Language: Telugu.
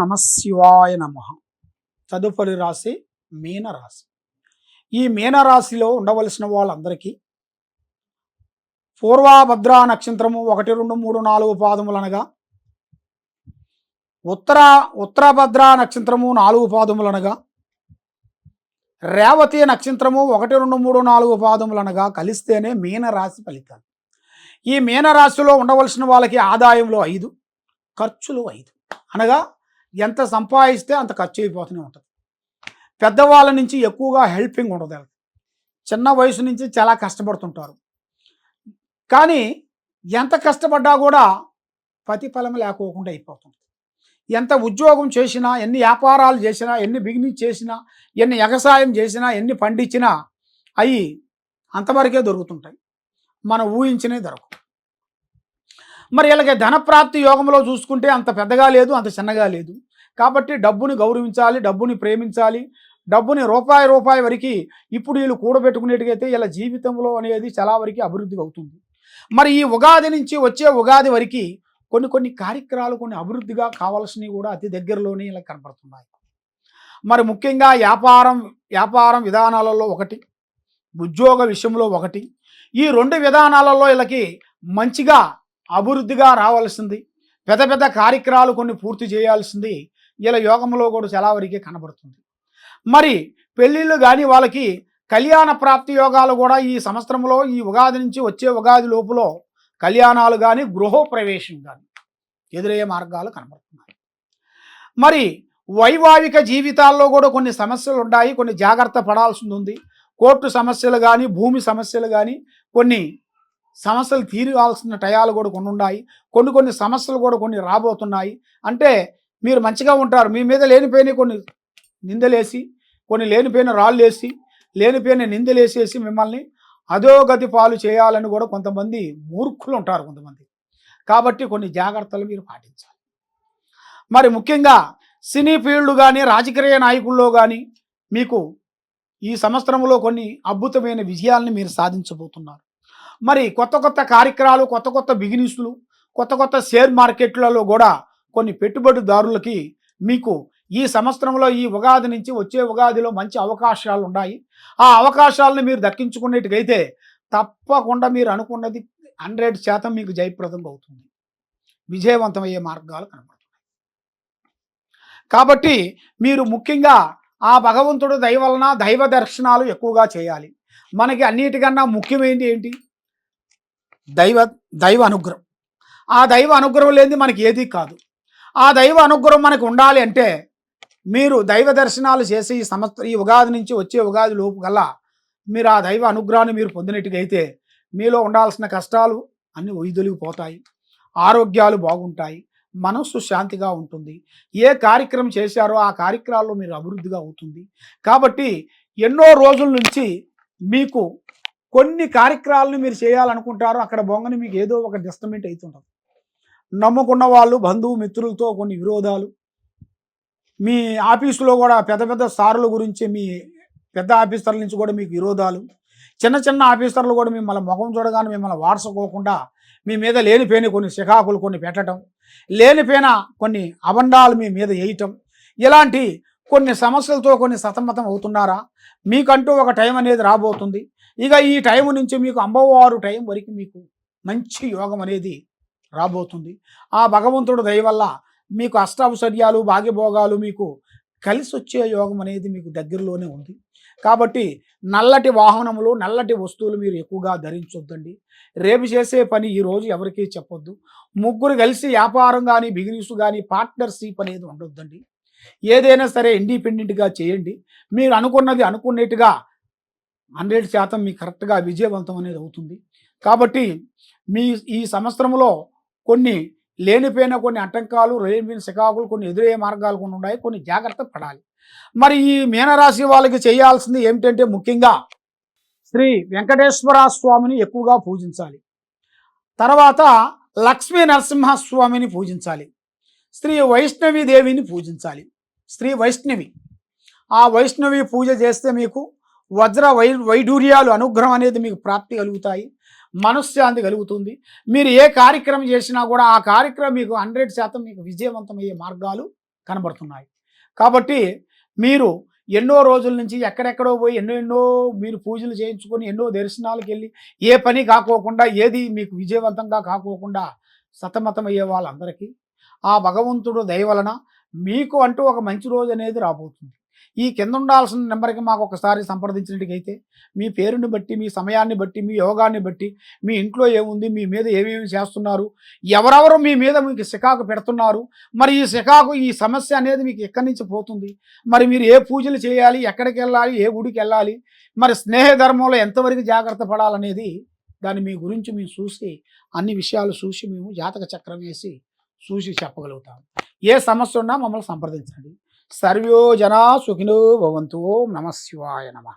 నమశివాయ నమ. తదుపరి రాశి మీనరాశి. ఈ మీనరాశిలో ఉండవలసిన వాళ్ళందరికీ పూర్వభద్రా నక్షత్రము ఒకటి రెండు మూడు నాలుగు పాదములు అనగా ఉత్తర ఉత్తరభద్ర నక్షత్రము నాలుగు పాదములు అనగా రేవతి నక్షత్రము ఒకటి రెండు మూడు నాలుగు పాదములు అనగా కలిస్తేనే మీనరాశి ఫలితాలు. ఈ మీనరాశిలో ఉండవలసిన వాళ్ళకి ఆదాయంలో ఐదు ఖర్చులు ఐదు అనగా ఎంత సంపాదిస్తే అంత ఖర్చు అయిపోతూనే ఉంటుంది. పెద్దవాళ్ళ నుంచి ఎక్కువగా హెల్పింగ్ ఉండదు చిన్న వయసు నుంచి చాలా కష్టపడుతుంటారు. కానీ ఎంత కష్టపడ్డా కూడా ప్రతిఫలం లేకోకుండా అయిపోతుంది. ఎంత ఉద్యోగం చేసినా ఎన్ని వ్యాపారాలు చేసినా ఎన్ని బిగినింగ్ చేసినా ఎన్ని ఎగసాయం చేసినా ఎన్ని పండించినా అవి అంతవరకే దొరుకుతుంటాయి. మనం ఊహించినవి దొరకవు. మరి వీళ్ళకి ధనప్రాప్తి యోగంలో చూసుకుంటే అంత పెద్దగా లేదు అంత చిన్నగా లేదు. కాబట్టి డబ్బుని గౌరవించాలి డబ్బుని ప్రేమించాలి. డబ్బుని రూపాయి రూపాయి వరకు ఇప్పుడు వీళ్ళు కూడబెట్టుకునేట్టుగైతే వీళ్ళ జీవితంలో అనేది చాలా వరకు అభివృద్ధి అవుతుంది. మరి ఈ ఉగాది నుంచి వచ్చే ఉగాది వరకు కొన్ని కొన్ని కార్యక్రమాలు కొన్ని అభివృద్ధిగా కావాల్సినవి కూడా అతి దగ్గరలోనే ఇలా కనపడుతున్నాయి మరి ముఖ్యంగా వ్యాపారం వ్యాపారం విధానాలలో ఒకటి ఉద్యోగ విషయంలో ఒకటి. ఈ రెండు విధానాలలో వీళ్ళకి మంచిగా అభివృద్ధిగా రావాల్సింది. పెద్ద పెద్ద కార్యక్రమాలు కొన్ని పూర్తి చేయాల్సింది. వీళ్ళ యోగంలో కూడా చాలా వరకే కనబడుతుంది. మరి పెళ్ళిళ్ళు కానీ వాళ్ళకి కళ్యాణ ప్రాప్తి యోగాలు కూడా ఈ సంవత్సరంలో ఈ ఉగాది నుంచి వచ్చే ఉగాది లోపులో కళ్యాణాలు కానీ గృహప్రవేశం కానీ ఎదురయ్యే మార్గాలు కనబడుతున్నాయి. మరి వైవాహిక జీవితాల్లో కూడా కొన్ని సమస్యలు ఉన్నాయి. కొన్ని జాగ్రత్త పడాల్సి ఉంది. కోర్టు సమస్యలు కానీ భూమి సమస్యలు కానీ కొన్ని సమస్యలు తీరివాల్సిన టయాలు కూడా కొన్ని ఉన్నాయి. కొన్ని కొన్ని సమస్యలు కూడా కొన్ని రాబోతున్నాయి. అంటే మీరు మంచిగా ఉంటారు. మీ మీద లేనిపోయిన కొన్ని నిందలేసి కొన్ని లేనిపోయిన రాళ్ళు వేసి లేనిపోయిన నిందలేసేసి మిమ్మల్ని అధోగతి పాలు చేయాలని కూడా కొంతమంది మూర్ఖులు ఉంటారు కొంతమంది. కాబట్టి కొన్ని జాగ్రత్తలు మీరు పాటించాలి. మరి ముఖ్యంగా సినీ ఫీల్డ్ కానీ రాజకీయ నాయకుల్లో కానీ మీకు ఈ సంవత్సరంలో కొన్ని అద్భుతమైన విజయాల్ని మీరు సాధించబోతున్నారు. మరి కొత్త కొత్త కార్యక్రమాలు కొత్త కొత్త బిజినెస్లు కొత్త కొత్త షేర్ మార్కెట్లలో కూడా కొన్ని పెట్టుబడిదారులకి మీకు ఈ సంవత్సరంలో ఈ ఉగాది నుంచి వచ్చే ఉగాదిలో మంచి అవకాశాలు ఉన్నాయి. ఆ అవకాశాలను మీరు దక్కించుకునేట్టుగైతే తప్పకుండా మీరు అనుకున్నది హండ్రెడ్ శాతం మీకు జయప్రదంగా అవుతుంది. విజయవంతమయ్యే మార్గాలు కనబడుతున్నాయి. కాబట్టి మీరు ముఖ్యంగా ఆ భగవంతుడు దయ వలన దైవ దర్శనాలు ఎక్కువగా చేయాలి. మనకి అన్నిటికన్నా ముఖ్యమైనది ఏంటి? దైవ దైవ అనుగ్రహం. ఆ దైవ అనుగ్రహం లేనిది మనకి ఏది కాదు. ఆ దైవ అనుగ్రహం మనకు ఉండాలి అంటే మీరు దైవ దర్శనాలు చేసి ఈ సంవత్సరం ఈ ఉగాది నుంచి వచ్చే ఉగాది లోపు గల్లా మీరు ఆ దైవ అనుగ్రహాన్ని మీరు పొందినట్టుగైతే మీలో ఉండాల్సిన కష్టాలు అన్నీ వైదొలిగిపోతాయి ఆరోగ్యాలు బాగుంటాయి. మనస్సు శాంతిగా ఉంటుంది. ఏ కార్యక్రమం చేశారో ఆ కార్యక్రమాల్లో మీరు అభివృద్ధిగా అవుతుంది. కాబట్టి ఎన్నో రోజుల నుంచి మీకు కొన్ని కార్యక్రమాలను మీరు చేయాలనుకుంటారో అక్కడ బొంగని మీకు ఏదో ఒక డిస్టమెంట్ అవుతుంటుంది నమ్ముకున్న వాళ్ళు బంధువు మిత్రులతో కొన్ని విరోధాలు. మీ ఆఫీసులో కూడా పెద్ద పెద్ద సార్ల గురించి మీ పెద్ద ఆఫీసర్ల నుంచి కూడా మీకు విరోధాలు. చిన్న చిన్న ఆఫీసర్లు కూడా మిమ్మల్ని ముఖం చూడగానే మిమ్మల్ని వారసుకోకుండా మీ మీద లేనిపోయిన కొన్ని శిఖాకులు కొన్ని పెట్టడం లేనిపోయిన కొన్ని అబండాలు మీ మీద వేయటం. ఇలాంటి కొన్ని సమస్యలతో కొన్ని సతమతం అవుతున్నారా? మీకంటూ ఒక టైం అనేది రాబోతుంది. ఇక ఈ టైం నుంచి మీకు అమ్మవారు టైం వరకు మీకు మంచి యోగం అనేది రాబోతుంది. ఆ భగవంతుడు దయ వల్ల మీకు అష్టావసర్యాలు భాగ్యభోగాలు మీకు కలిసి వచ్చే యోగం అనేది మీకు దగ్గరలోనే ఉంది. కాబట్టి నల్లటి వాహనములు నల్లటి వస్తువులు మీరు ఎక్కువగా ధరించొద్దండి. రేపు చేసే పని ఈరోజు ఎవరికీ చెప్పొద్దు. ముగ్గురు కలిసి వ్యాపారం కానీ బిజినెస్ కానీ పార్ట్నర్షిప్ అనేది ఉండొద్దండి. ఏదైనా సరే ఇండిపెండెంట్గా చేయండి. మీరు అనుకున్నది అనుకున్నట్టుగా హండ్రెడ్ శాతం మీకు కరెక్ట్గా విజయవంతం అనేది అవుతుంది. కాబట్టి మీ ఈ సంవత్సరంలో కొన్ని లేనిపోయిన కొన్ని ఆటంకాలు లేనిపోయిన శికాకులు కొన్ని ఎదురయ్యే మార్గాలు కొన్ని ఉన్నాయి. కొన్ని జాగ్రత్త పడాలి. మరి ఈ మీనరాశి వాళ్ళకి చేయాల్సింది ఏమిటంటే ముఖ్యంగా శ్రీ వెంకటేశ్వర స్వామిని ఎక్కువగా పూజించాలి. తర్వాత లక్ష్మీ నరసింహస్వామిని పూజించాలి. శ్రీ వైష్ణవి దేవిని పూజించాలి. శ్రీ వైష్ణవి. ఆ వైష్ణవి పూజ చేస్తే మీకు వజ్ర వై వైడూర్యాలు అనుగ్రహం అనేది మీకు ప్రాప్తి కలుగుతాయి మనశ్శాంతి కలుగుతుంది. మీరు ఏ కార్యక్రమం చేసినా కూడా ఆ కార్యక్రమం మీకు హండ్రెడ్ శాతం మీకు విజయవంతమయ్యే మార్గాలు కనబడుతున్నాయి. కాబట్టి మీరు ఎన్నో రోజుల నుంచి ఎక్కడెక్కడో పోయి ఎన్నో ఎన్నో మీరు పూజలు చేయించుకొని ఎన్నో దర్శనాలకు వెళ్ళి ఏ పని కాకోకుండా ఏది మీకు విజయవంతంగా కాకోకుండా సతమతమయ్యే వాళ్ళందరికీ ఆ భగవంతుడు దయవలన మీకు అంటూ ఒక మంచి రోజు అనేది రాబోతుంది. ఈ కింద ఉండాల్సిన నెంబర్కి మాకు ఒకసారి సంప్రదించినట్టుకైతే మీ పేరుని బట్టి మీ సమయాన్ని బట్టి మీ యోగాన్ని బట్టి మీ ఇంట్లో ఏముంది మీ మీద ఏమేమి చేస్తున్నారు ఎవరెవరు మీ మీద మీకు సికాకు పెడుతున్నారు మరి ఈ సికాకు ఈ సమస్య అనేది మీకు ఎక్కడి నుంచి పోతుంది మరి మీరు ఏ పూజలు చేయాలి ఎక్కడికి వెళ్ళాలి ఏ గుడికి వెళ్ళాలి మరి స్నేహ ధర్మంలో ఎంతవరకు జాగ్రత్త పడాలనేది దాన్ని మీ గురించి మేము చూసి అన్ని విషయాలు చూసి మేము జాతక చక్రం వేసి చూసి చెప్పగలుగుతాం. ఏ సమస్య ఉన్నా మమ్మల్ని సంప్రదించండి. సర్వో జనా సుఖినో భవంతు. నమ శివాయ నమ.